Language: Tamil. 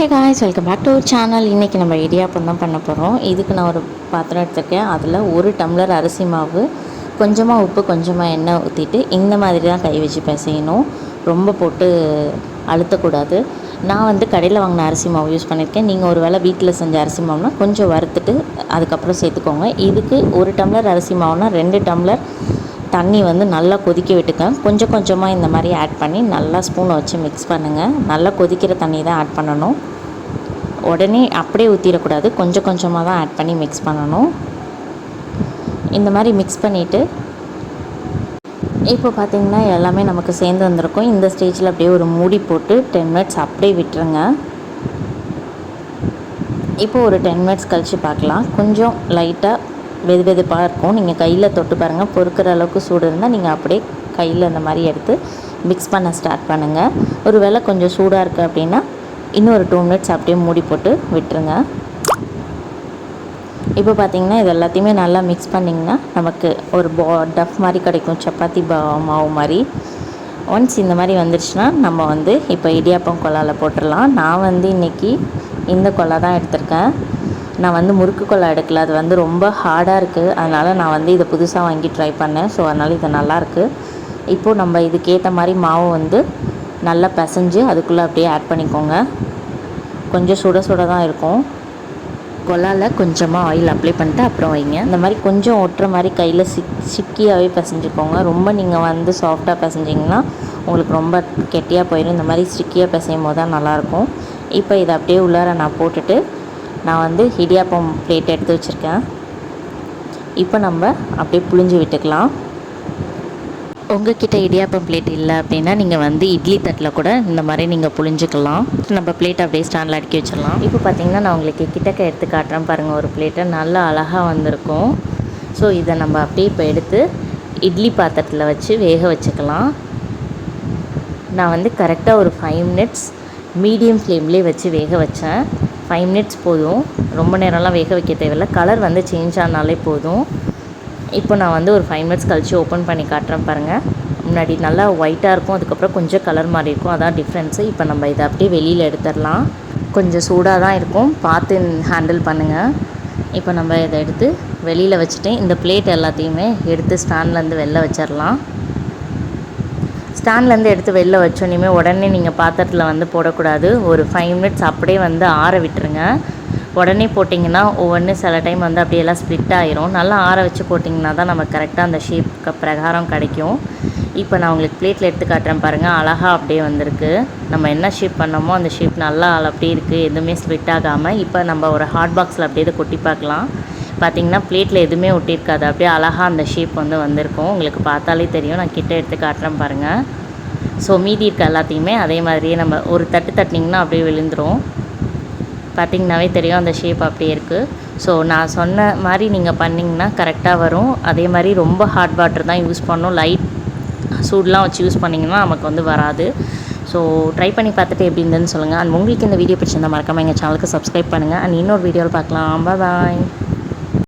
Hey guys welcome back to channel இன்றைக்கி நம்ம இடியாப்பம் தான் பண்ண போகிறோம் இதுக்கு நான் ஒரு பாத்திரம் எடுத்திருக்கேன். அதில் ஒரு டம்ளர் அரிசி மாவு கொஞ்சமாக உப்பு கொஞ்சமாக எண்ணெய் ஊற்றிட்டு இந்த மாதிரி தான் கை வச்சு பிசையணும். ரொம்ப போட்டு அழுத்தக்கூடாது. நான் வந்து கடையில் வாங்கின அரிசி மாவு யூஸ் பண்ணியிருக்கேன். நீங்கள் ஒரு வேளை வீட்டில் செஞ்ச அரிசி மாவுனா கொஞ்சம் வறுத்துட்டு அதுக்கப்புறம் சேர்த்துக்கோங்க. இதுக்கு ஒரு டம்ளர் அரிசி மாவுனா ரெண்டு டம்ளர் தண்ணி வந்து நல்லா கொதிக்க விட்டுக்க. கொஞ்சம் கொஞ்சமாக இந்த மாதிரி ஆட் பண்ணி நல்லா ஸ்பூனை வச்சு மிக்ஸ் பண்ணுங்கள் நல்லா கொதிக்கிற தண்ணி தான் ஆட் பண்ணணும். உடனே அப்படியே ஊற்றிடக்கூடாது கொஞ்சம் கொஞ்சமாக தான் ஆட் பண்ணி மிக்ஸ் பண்ணணும். இந்த மாதிரி மிக்ஸ் பண்ணிவிட்டு இப்போ பார்த்திங்கன்னா எல்லாமே நமக்கு சேர்ந்து வந்திருக்கும். இந்த ஸ்டேஜில் அப்படியே ஒரு மூடி போட்டு டென் மினிட்ஸ் அப்படியே விட்டுருங்க. இப்போ ஒரு டென் மினிட்ஸ் கழித்து பார்க்கலாம். கொஞ்சம் லைட்டாக வெது வெதுப்பாக இருக்கும். நீங்கள் கையில் தொட்டு பாருங்கள் பொறுக்கிற அளவுக்கு சூடு இருந்தால் நீங்கள் அப்படியே கையில் அந்த மாதிரி எடுத்து மிக்ஸ் பண்ண ஸ்டார்ட் பண்ணுங்கள் ஒரு வேளை கொஞ்சம் சூடாக இருக்குது அப்படின்னா இன்னும் ஒரு டூ மினிட்ஸ் அப்படியே மூடி போட்டு விட்டுருங்க. இப்போ பார்த்தீங்கன்னா இது எல்லாத்தையுமே நல்லா மிக்ஸ் பண்ணிங்கன்னா நமக்கு ஒரு பா டஃப் மாதிரி கிடைக்கும். சப்பாத்தி பா மாவு மாதிரி. ஒன்ஸ் இந்த மாதிரி வந்துருச்சுன்னா நம்ம வந்து இப்போ இடியாப்பம் கொலாவில் போட்டுடலாம். நான் வந்து இன்றைக்கி இந்த கொலா தான் எடுத்திருக்கேன். நான் வந்து முறுக்கு கொள்ளை எடுக்கல. அது வந்து ரொம்ப ஹார்டாக இருக்குது அதனால் நான் வந்து இதை புதுசாக வாங்கி ட்ரை பண்ணேன். ஸோ அதனால் இது நல்லாயிருக்கு இப்போது நம்ம இதுக்கேற்ற மாதிரி மாவு வந்து நல்லா பிசைஞ்சு அதுக்குள்ளே அப்படியே ஆட் பண்ணிக்கோங்க. கொஞ்சம் சுட சுட தான் இருக்கும். கொலாவில் கொஞ்சமாக ஆயில் அப்ளை பண்ணிட்டு அப்புறம் வைங்க. இந்த மாதிரி கொஞ்சம் ஒட்டுற மாதிரி கையில் சிக் சிக்கியாகவே பிசைஞ்சுக்கோங்க. ரொம்ப நீங்கள் வந்து சாஃப்டாக பிசைஞ்சிங்கன்னா உங்களுக்கு ரொம்ப கெட்டியாக போயிடும் இந்த மாதிரி ஸ்டிக்கியாக பிசையும் போது தான் நல்லாயிருக்கும் இப்போ இதை அப்படியே உள்ளார நான் போட்டுட்டு நான் வந்து இடியாப்பம் பிளேட் எடுத்து வச்சுருக்கேன். இப்போ நம்ம அப்படியே புளிஞ்சு விட்டுக்கலாம். உங்ககிட்ட இடியாப்பம் பிளேட் இல்லை அப்படின்னா நீங்கள் வந்து இட்லி தட்டில் கூட இந்த மாதிரி நீங்கள் புளிஞ்சிக்கலாம் நம்ம பிளேட் அப்படியே ஸ்டாண்டில் அடுக்கி வச்சிடலாம். இப்போ பார்த்தீங்கன்னா நான் உங்களுக்கு கிட்டக்க எடுத்து காட்டுறேன் பாருங்கள் ஒரு பிளேட்டை நல்லா அழகாக வந்திருக்கும். ஸோ இதை நம்ம அப்படியே இப்போ எடுத்து இட்லி பாத்திரத்தில் வச்சு வேக வச்சுக்கலாம். நான் வந்து கரெக்டாக ஒரு ஃபைவ் மினிட்ஸ் மீடியம் ஃப்ளேம்லேயே வச்சு வேக வச்சேன். ஃபைவ் மினிட்ஸ் போதும். ரொம்ப நேரம்லாம் வேக வைக்க தேவையில்ல. கலர் வந்து சேஞ்ச் ஆனாலே போதும். இப்போ நான் வந்து ஒரு ஃபைவ் மினிட்ஸ் கழித்து ஓப்பன் பண்ணி காட்டுறேன் பாருங்கள் முன்னாடி நல்லா ஒயிட்டாக இருக்கும். அதுக்கப்புறம் கொஞ்சம் கலர் மாதிரி இருக்கும். அதான் டிஃப்ரென்ஸு இப்போ நம்ம இதை அப்படியே வெளியில் எடுத்துடலாம். கொஞ்சம் சூடாக தான் இருக்கும். பார்த்து ஹேண்டில் பண்ணுங்கள் இப்போ நம்ம இதை எடுத்து வெளியில் வச்சுட்டு இந்த பிளேட் எல்லாத்தையுமே எடுத்து ஸ்டாண்ட்லேருந்து வெளில வச்சிடலாம். ஸ்டாண்ட்லேருந்து எடுத்து வெளில வச்சோன்னே உடனே நீங்கள் பாத்திரத்தில் வந்து போடக்கூடாது. ஒரு ஃபைவ் மினிட்ஸ் அப்படியே வந்து ஆற விட்டுருங்க. உடனே போட்டிங்கன்னா ஒவ்வொன்று சில டைம் வந்து அப்படியெல்லாம் ஸ்ப்ளிட் ஆயிரும். நல்லா ஆற வச்சு போட்டிங்கன்னா தான் நமக்கு கரெக்டாக அந்த ஷேப் பிரகாரம் கிடைக்கும். இப்போ நான் உங்களுக்கு பிளேட்டில் எடுத்து காட்டுறேன் பாருங்கள் அழகாக அப்படியே வந்திருக்கு. நம்ம என்ன ஷேப் பண்ணோமோ அந்த ஷேப் நல்லா அப்படியே இருக்குது எதுவுமே ஸ்ப்ளிட் ஆகாமல் இப்போ நம்ம ஒரு ஹாட் பாக்ஸில் அப்படியே கொட்டி பார்க்கலாம். பார்த்திங்கன்னா பிளேட்டில் எதுவுமே ஒட்டியிருக்காது. அப்படியே அழகாக அந்த ஷேப் வந்து வந்திருக்கும். உங்களுக்கு பார்த்தாலே தெரியும். நான் கிட்ட எடுத்து காட்டுறேன் பாருங்கள் ஸோ மீதி இருக்க எல்லாத்தையுமே அதே மாதிரியே நம்ம ஒரு தட்டு தட்டினிங்கன்னா அப்படியே விழுந்துடும் பார்த்திங்கனாவே தெரியும் அந்த ஷேப் அப்படியே இருக்குது ஸோ நான் சொன்ன மாதிரி நீங்கள் பண்ணிங்கன்னா கரெக்டாக வரும். அதே மாதிரி ரொம்ப ஹாட் வாட்டர் தான் யூஸ் பண்ணணும். லைட் சூடெலாம் வச்சு யூஸ் பண்ணிங்கன்னா நமக்கு வந்து வராது. ஸோ ட்ரை பண்ணி பார்த்துட்டு எப்படி இருந்ததுன்னு சொல்லுங்கள் அண்ட் உங்களுக்கு இந்த வீடியோ பிடிச்சிருந்தால் மறக்காமல் எங்கள் சேனலுக்கு சப்ஸ்கிரைப் பண்ணுங்கள் அண்ட் இன்னொரு வீடியோவில் பார்க்கலாம். பாய்